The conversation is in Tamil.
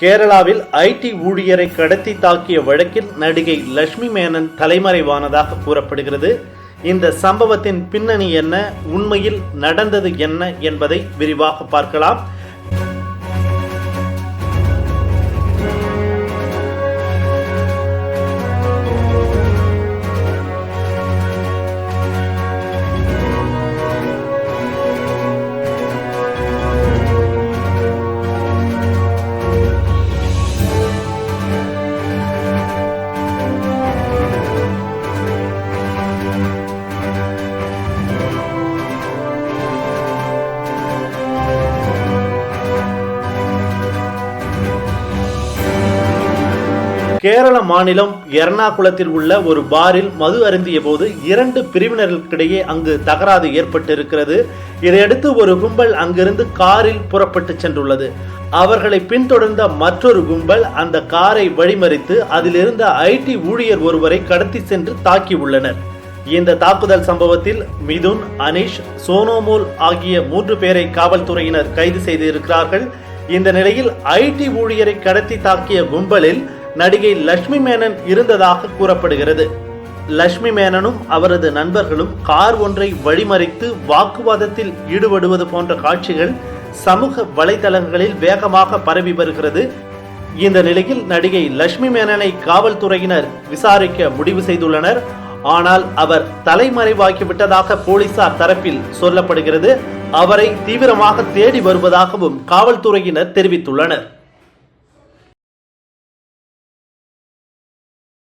கேரளாவில் ஐடி ஊழியரை கடத்தி தாக்கிய வழக்கில் நடிகை லட்சுமி மேனன் தலைமறைவானதாக கூறப்படுகிறது. இந்த சம்பவத்தின் பின்னணி என்ன? உண்மையில் நடந்தது என்ன என்பதை விரிவாக பார்க்கலாம். கேரள மாநிலம் எர்ணாகுளத்தில் உள்ள ஒரு பாரில் மது அருந்திய போது இரண்டு பிரிவினர்களுக்கிடையே அங்கு தகராறு ஏற்பட்டிருக்கிறது. இதையடுத்து ஒரு கும்பல் அங்கிருந்து காரில் புறப்பட்டு சென்றுள்ளது. அவர்களை பின்தொடர்ந்த மற்றொரு கும்பல் அந்த காரை வழிமறித்து அதிலிருந்த ஐடி ஊழியர் ஒருவரை கடத்தி சென்று தாக்கி உள்ளனர் இந்த தாக்குதல் சம்பவத்தில் மிதுன் அனிஷ் சோனோமோல் ஆகிய மூன்று பேரை காவல்துறையினர் கைது செய்திருக்கிறார்கள். இந்த நிலையில் ஐடி ஊழியரை கடத்தி தாக்கிய கும்பலில் நடிகை லட்சுமி மேனன் இருந்ததாக கூறப்படுகிறது. லட்சுமி மேனனும் அவரது நண்பர்களும் கார் ஒன்றை வழிமறித்து வாக்குவாதத்தில் ஈடுபடுவது போன்ற காட்சிகள் சமூக வலைதளங்களில் வேகமாக பரவி வருகிறது. இந்த நிலையில் நடிகை லட்சுமி மேனனை காவல்துறையினர் விசாரிக்க முடிவு செய்துள்ளனர். ஆனால் அவர் தலைமறைவாக்கிவிட்டதாக போலீசார் தரப்பில் சொல்லப்படுகிறது. அவரை தீவிரமாக தேடி வருவதாகவும் காவல்துறையினர் தெரிவித்துள்ளனர்.